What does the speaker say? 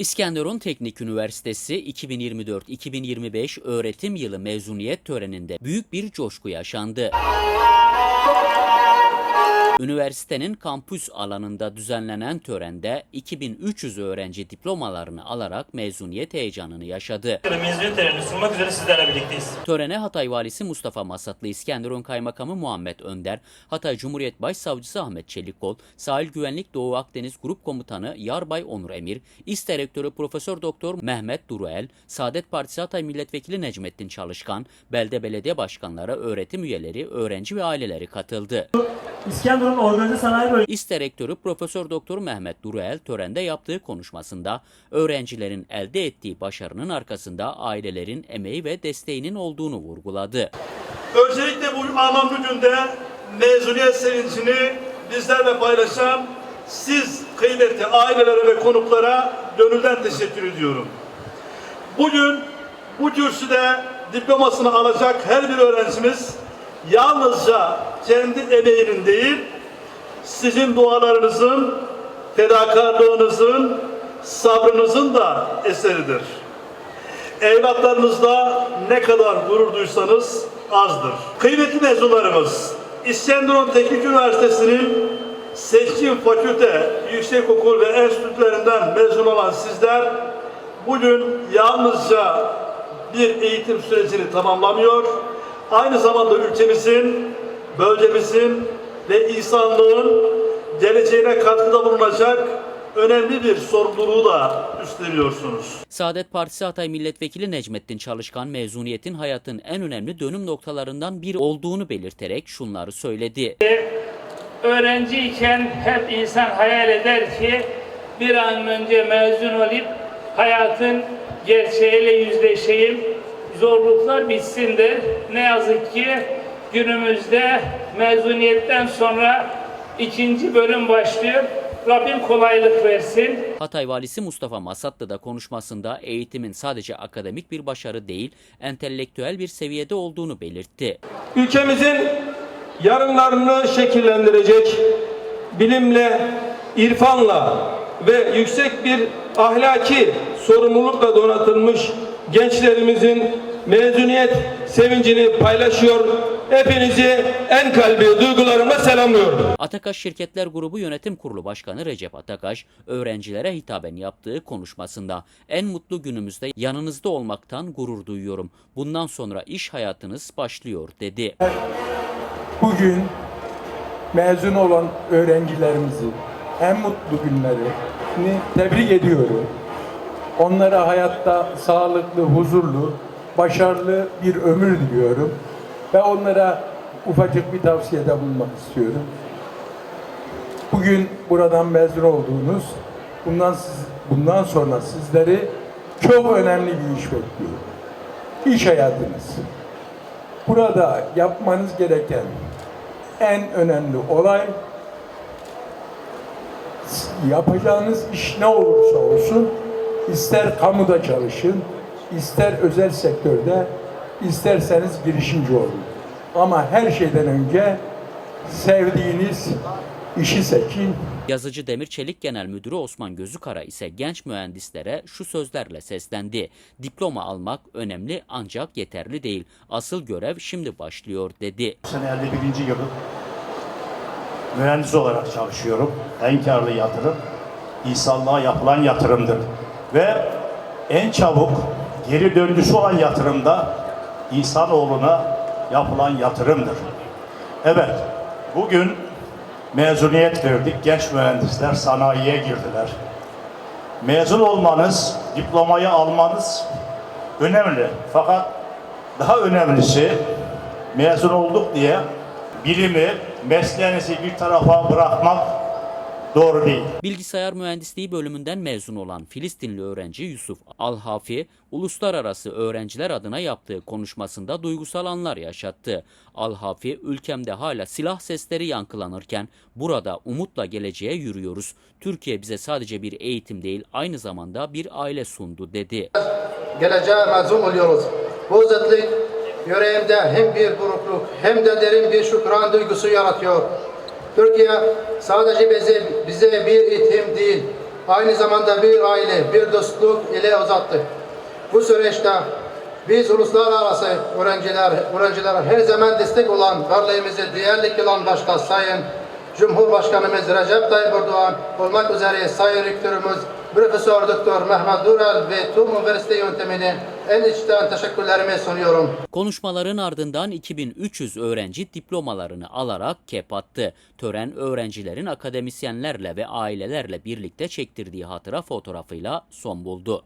İskenderun Teknik Üniversitesi 2024-2025 öğretim yılı mezuniyet töreninde büyük bir coşku yaşandı. Üniversitenin kampüs alanında düzenlenen törende 2300 öğrenci diplomalarını alarak mezuniyet heyecanını yaşadı. Mezuniyet törenini sunmak üzere sizlerle birlikteyiz. Törene Hatay Valisi Mustafa Masatlı, İskenderun Kaymakamı Muhammed Önder, Hatay Cumhuriyet Başsavcısı Ahmet Çelikkol, Sahil Güvenlik Doğu Akdeniz Grup Komutanı Yarbay Onur Emir, İST Rektörü Profesör Doktor Mehmet Duruel, Saadet Partisi Hatay Milletvekili Necmettin Çalışkan, belde belediye başkanları, öğretim üyeleri, öğrenci ve aileleri katıldı. İskenderun Organize Sanayi Bölgesi İSTE Rektörü Profesör Doktor Mehmet Duruel törende yaptığı konuşmasında öğrencilerin elde ettiği başarının arkasında ailelerin emeği ve desteğinin olduğunu vurguladı. Öncelikle bu anlamlı günde mezuniyet sevincini bizlerle paylaşan siz kıymetli ailelere ve konuklara gönülden teşekkür ediyorum. Bugün bu kürsüde diplomasını alacak her bir öğrencimiz yalnızca kendi emeğinin değil, sizin dualarınızın, fedakarlığınızın, sabrınızın da eseridir. Evlatlarınızla ne kadar gurur duysanız azdır. Kıymetli mezunlarımız, İskenderun Teknik Üniversitesi'nin seçkin fakülte, yüksekokul ve enstitülerinden mezun olan sizler bugün yalnızca bir eğitim sürecini tamamlamıyor, aynı zamanda ülkemizin, bölgemizin ve insanlığın geleceğine katkıda bulunacak önemli bir sorumluluğu da üstleniyorsunuz. Saadet Partisi Hatay Milletvekili Necmettin Çalışkan mezuniyetin hayatın en önemli dönüm noktalarından biri olduğunu belirterek şunları söyledi. öğrenciyken hep insan hayal eder ki bir an önce mezun olup hayatın gerçeğiyle yüzleşeyim, zorluklar bitsin de ne yazık ki günümüzde mezuniyetten sonra ikinci bölüm başlıyor. Rabbim kolaylık versin. Hatay Valisi Mustafa Masatlı da konuşmasında eğitimin sadece akademik bir başarı değil, entelektüel bir seviyede olduğunu belirtti. ülkemizin yarınlarını şekillendirecek bilimle, irfanla ve yüksek bir ahlaki sorumlulukla donatılmış gençlerimizin mezuniyet sevincini paylaşıyor. Hepinizi en kalbi duygularımla selamlıyorum. Atakaş Şirketler Grubu Yönetim Kurulu Başkanı Recep Atakaş, öğrencilere hitaben yaptığı konuşmasında en mutlu günümüzde yanınızda olmaktan gurur duyuyorum. Bundan sonra iş hayatınız başlıyor dedi. bugün mezun olan öğrencilerimizi en mutlu günlerini tebrik ediyorum. Onlara hayatta sağlıklı, huzurlu, başarılı bir ömür diliyorum. Ve onlara ufacık bir tavsiyede bulunmak istiyorum. Bugün buradan mezun olduğunuz, bundan siz, bundan sonra sizleri çok önemli bir iş bekliyor. İş hayatınız. Burada yapmanız gereken en önemli olay yapacağınız iş ne olursa olsun ister kamuda çalışın, ister özel sektörde, isterseniz girişimci olun. Ama her şeyden önce sevdiğiniz işi seçin, Yazıcı Demir Çelik Genel Müdürü Osman Gözükara ise genç mühendislere şu sözlerle seslendi. Diploma almak önemli ancak yeterli değil. Asıl görev şimdi başlıyor dedi. Bu sene 51. yılım. Mühendis olarak çalışıyorum. En karlı yatırım insanlığa yapılan yatırımdır. Ve en çabuk geri döndüsü olan yatırım da insanoğluna yapılan yatırımdır. Evet, bugün mezuniyet verdik. Genç mühendisler sanayiye girdiler. Mezun olmanız, diplomayı almanız önemli. Fakat daha önemlisi mezun olduk diye bilimi, mesleğinizi bir tarafa bırakmak doğru değil. Bilgisayar Mühendisliği bölümünden mezun olan Filistinli öğrenci Yusuf Alhafi, uluslararası öğrenciler adına yaptığı konuşmasında duygusal anlar yaşattı. Alhafi, ülkemde hala silah sesleri yankılanırken burada umutla geleceğe yürüyoruz. Türkiye bize sadece bir eğitim değil, aynı zamanda bir aile sundu dedi. geleceğe mezun oluyoruz. Bu zıtlık yüreğimde hem bir burukluk hem de derin bir şükran duygusu yaratıyor. Türkiye sadece bize, bize bir eğitim değil, aynı zamanda bir aile, bir dostluk ile uzattık. Bu süreçte biz uluslararası öğrenciler, öğrencilere her zaman destek olan, varlığımızı değerli kılan başta Sayın Cumhurbaşkanımız Recep Tayyip Erdoğan olmak üzere Sayın Rektörümüz Profesör Doktor Mehmet Dural ve tüm üniversite yöntemine en içten teşekkürlerimi sunuyorum. Konuşmaların ardından 2300 öğrenci diplomalarını alarak kep attı. Tören öğrencilerin akademisyenlerle ve ailelerle birlikte çektirdiği hatıra fotoğrafıyla son buldu.